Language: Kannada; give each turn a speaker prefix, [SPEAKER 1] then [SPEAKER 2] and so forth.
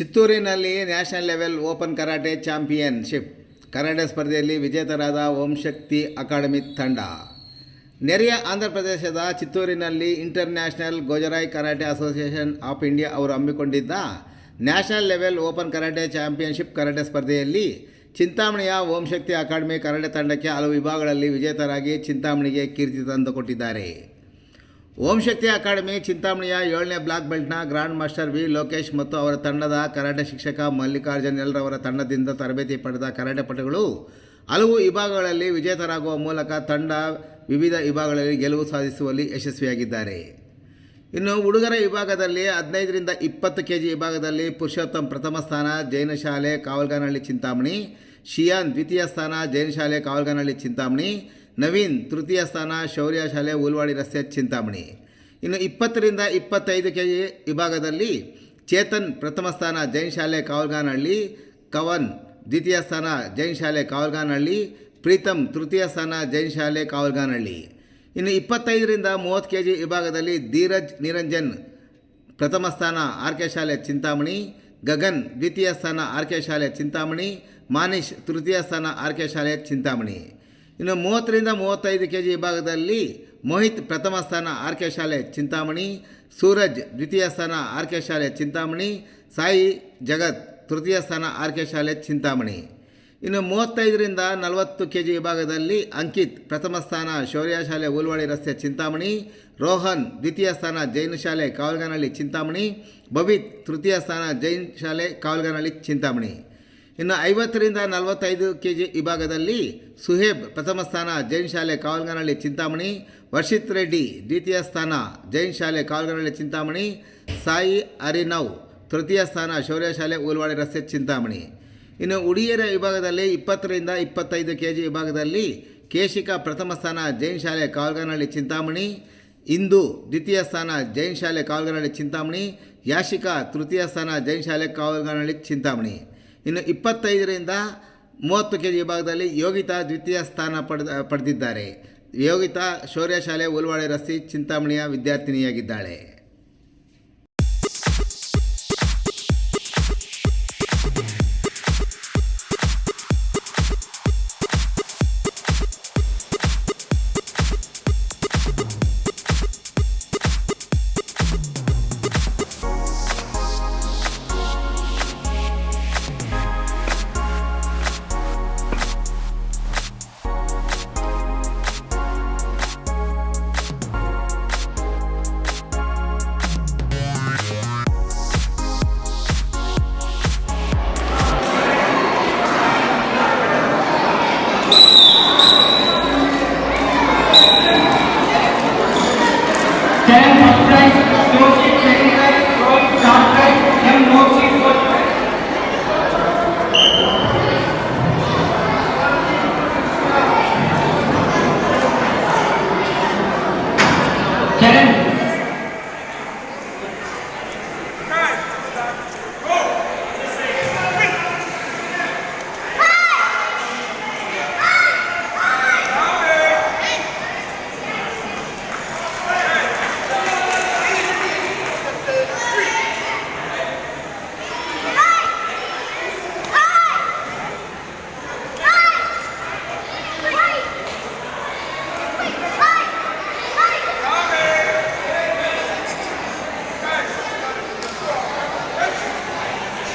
[SPEAKER 1] ಚಿತ್ತೂರಿನಲ್ಲಿ national level open karate championship. Karate ಸ್ಪರ್ಧೆಯಲ್ಲಿ ವಿಜೇತರಾದ ಓಂ ಶಕ್ತಿ ಅಕಾಡೆಮಿ ತಂಡ. ನೆರೆಯ ಆಂಧ್ರ ಪ್ರದೇಶದ ಚಿತ್ತೂರಿನಲ್ಲಿ international Gojuryu karate association of India ಅವರು ಹಮ್ಮಿಕೊಂಡಿದ್ದ national level open karate championship karate ಸ್ಪರ್ಧೆಯಲ್ಲಿ ಚಿಂತಾಮಣಿಯ ಓಂ ಶಕ್ತಿ ಅಕಾಡೆಮಿ ಕರಾಟೆ ತಂಡಕ್ಕೆ ಹಲವು ವಿಭಾಗಗಳಲ್ಲಿ ವಿಜೇತರಾಗಿ ಚಿಂತಾಮಣಿಗೆ ಕೀರ್ತಿ ತಂದುಕೊಟ್ಟಿದ್ದಾರೆ. ಓಂ ಶಕ್ತಿ ಅಕಾಡೆಮಿ ಚಿಂತಾಮಣಿಯ ಏಳನೇ ಬ್ಲಾಕ್ ಬೆಲ್ಟ್ನ ಗ್ರ್ಯಾಂಡ್ ಮಾಸ್ಟರ್ ವಿ ಲೋಕೇಶ್ ಮತ್ತು ಅವರ ತಂಡದ ಕರಾಟೆ ಶಿಕ್ಷಕ ಮಲ್ಲಿಕಾರ್ಜುನ್ ಎಲ್ರವರ ತಂಡದಿಂದ ತರಬೇತಿ ಪಡೆದ ಕರಾಟೆ ಪಟುಗಳು. ಹಲವು ವಿಭಾಗಗಳಲ್ಲಿ ವಿಜೇತರಾಗುವ ಮೂಲಕ ತಂಡ ವಿವಿಧ ವಿಭಾಗಗಳಲ್ಲಿ ಗೆಲುವು ಸಾಧಿಸುವಲ್ಲಿ ಯಶಸ್ವಿಯಾಗಿದ್ದಾರೆ. ಇನ್ನು ಹುಡುಗರ ವಿಭಾಗದಲ್ಲಿ ಹದಿನೈದರಿಂದ ಇಪ್ಪತ್ತು ಕೆ ಜಿ ವಿಭಾಗದಲ್ಲಿ ಪುರುಷೋತ್ತಮ್ ಪ್ರಥಮ ಸ್ಥಾನ, ಜೈನ ಶಾಲೆ ಕಾವಲ್ಗಾನಹಳ್ಳಿ ಚಿಂತಾಮಣಿ. ಶಿಯಾನ್ ದ್ವಿತೀಯ ಸ್ಥಾನ, ಜೈನ ಶಾಲೆ ಕಾವಲ್ಗಾನಹಳ್ಳಿ ಚಿಂತಾಮಣಿ. ನವೀನ್ ತೃತೀಯ ಸ್ಥಾನ, ಶೌರ್ಯ ಶಾಲೆ ಉಲ್ವಾಡಿ ರಸ್ತೆ, ಚಿಂತಾಮಣಿ. ಇನ್ನು ಇಪ್ಪತ್ತರಿಂದ ಇಪ್ಪತ್ತೈದು ಕೆ ಜಿ ವಿಭಾಗದಲ್ಲಿ ಚೇತನ್ ಪ್ರಥಮ ಸ್ಥಾನ, ಜೈನ್ ಶಾಲೆ, ಕಾವಲ್ಗಾನಹಳ್ಳಿ. ಕವನ್ ದ್ವಿತೀಯ ಸ್ಥಾನ, ಜೈನ್ ಶಾಲೆ, ಕಾವಲ್ಗಾನಹಳ್ಳಿ. ಪ್ರೀತಮ್ ತೃತೀಯ ಸ್ಥಾನ, ಜೈನ್ ಶಾಲೆ, ಕಾವಲ್ಗಾನಹಳ್ಳಿ. ಇನ್ನು ಇಪ್ಪತ್ತೈದರಿಂದ ಮೂವತ್ತು ಕೆ ಜಿ ವಿಭಾಗದಲ್ಲಿ ಧೀರಜ್ ನಿರಂಜನ್ ಪ್ರಥಮ ಸ್ಥಾನ, ಆರ್ ಕೆ ಶಾಲೆ, ಚಿಂತಾಮಣಿ. ಗಗನ್ ದ್ವಿತೀಯ ಸ್ಥಾನ, ಆರ್ ಕೆ ಶಾಲೆ, ಚಿಂತಾಮಣಿ. ಮಾನಿಶ್ ತೃತೀಯ ಸ್ಥಾನ, ಆರ್ ಕೆ ಶಾಲೆ, ಚಿಂತಾಮಣಿ. ಇನ್ನು ಮೂವತ್ತರಿಂದ ಮೂವತ್ತೈದು ಕೆ ಜಿ ವಿಭಾಗದಲ್ಲಿ ಮೋಹಿತ್ ಪ್ರಥಮ ಸ್ಥಾನ ಆರ್ ಕೆ ಶಾಲೆ ಚಿಂತಾಮಣಿ, ಸೂರಜ್ ದ್ವಿತೀಯ ಸ್ಥಾನ ಆರ್ ಕೆ ಶಾಲೆ ಚಿಂತಾಮಣಿ, ಸಾಯಿ ಜಗತ್ ತೃತೀಯ ಸ್ಥಾನ ಆರ್ ಕೆ ಶಾಲೆ ಚಿಂತಾಮಣಿ. ಇನ್ನು ಮೂವತ್ತೈದರಿಂದ ನಲವತ್ತು ಕೆ ಜಿ ವಿಭಾಗದಲ್ಲಿ ಅಂಕಿತ್ ಪ್ರಥಮ ಸ್ಥಾನ ಶೌರ್ಯ ಶಾಲೆ ಉಲ್ವಾಡಿ ರಸ್ತೆ ಚಿಂತಾಮಣಿ, ರೋಹನ್ ದ್ವಿತೀಯ ಸ್ಥಾನ ಜೈನ ಶಾಲೆ ಕಾವಲ್ಗಾನಹಳ್ಳಿ ಚಿಂತಾಮಣಿ ಬಬಿತ್ ತೃತೀಯ ಸ್ಥಾನ ಜೈನ್ ಶಾಲೆ ಕಾವಲ್ಗಾನಹಳ್ಳಿ ಚಿಂತಾಮಣಿ. ಇನ್ನು ಐವತ್ತರಿಂದ ನಲವತ್ತೈದು ಕೆ ಜಿ ವಿಭಾಗದಲ್ಲಿ ಸುಹೇಬ್ ಪ್ರಥಮ ಸ್ಥಾನ, ಜೈನ್ ಶಾಲೆ ಕಾವಲ್ಗನಹಳ್ಳಿ ಚಿಂತಾಮಣಿ. ವರ್ಷಿತ್ ರೆಡ್ಡಿ ದ್ವಿತೀಯ ಸ್ಥಾನ, ಜೈನ್ ಶಾಲೆ ಕಾವಲ್ಗನಹಳ್ಳಿ ಚಿಂತಾಮಣಿ. ಸಾಯಿ ಅರಿನವ್ ತೃತೀಯ ಸ್ಥಾನ, ಶೌರ್ಯ ಶಾಲೆ ಉಲ್ವಾಡಿ ರಸ್ತೆ ಚಿಂತಾಮಣಿ. ಇನ್ನು ಉಡಿಯರ ವಿಭಾಗದಲ್ಲಿ ಇಪ್ಪತ್ತರಿಂದ ಇಪ್ಪತ್ತೈದು ಕೆ ಜಿ ವಿಭಾಗದಲ್ಲಿ ಕೇಶಿಕಾ ಪ್ರಥಮ ಸ್ಥಾನ, ಜೈನ್ ಶಾಲೆ ಕಾವಲ್ಗನಹಳ್ಳಿ ಚಿಂತಾಮಣಿ. ಇಂದು ದ್ವಿತೀಯ ಸ್ಥಾನ, ಜೈನ್ ಶಾಲೆ ಕಾವಲ್ಗನಹಳ್ಳಿ ಚಿಂತಾಮಣಿ. ಯಾಶಿಕಾ ತೃತೀಯ ಸ್ಥಾನ, ಜೈನ್ ಶಾಲೆ ಕಾವಲ್ಗನಹಳ್ಳಿ ಚಿಂತಾಮಣಿ. ಇನ್ನು ಇಪ್ಪತ್ತೈದರಿಂದ ಮೂವತ್ತು ಕೆ ಜಿ ವಿಭಾಗದಲ್ಲಿ ಯೋಗಿತಾ ದ್ವಿತೀಯ ಸ್ಥಾನ ಪಡೆದ, ಪಡೆದಿದ್ದಾರೆ. ಯೋಗಿತಾ ಶೌರ್ಯ ಶಾಲೆ ಉಲ್ವಾಡೆ ರಸ್ತೆ, ಚಿಂತಾಮಣಿಯ ವಿದ್ಯಾರ್ಥಿನಿಯಾಗಿದ್ದಾಳೆ.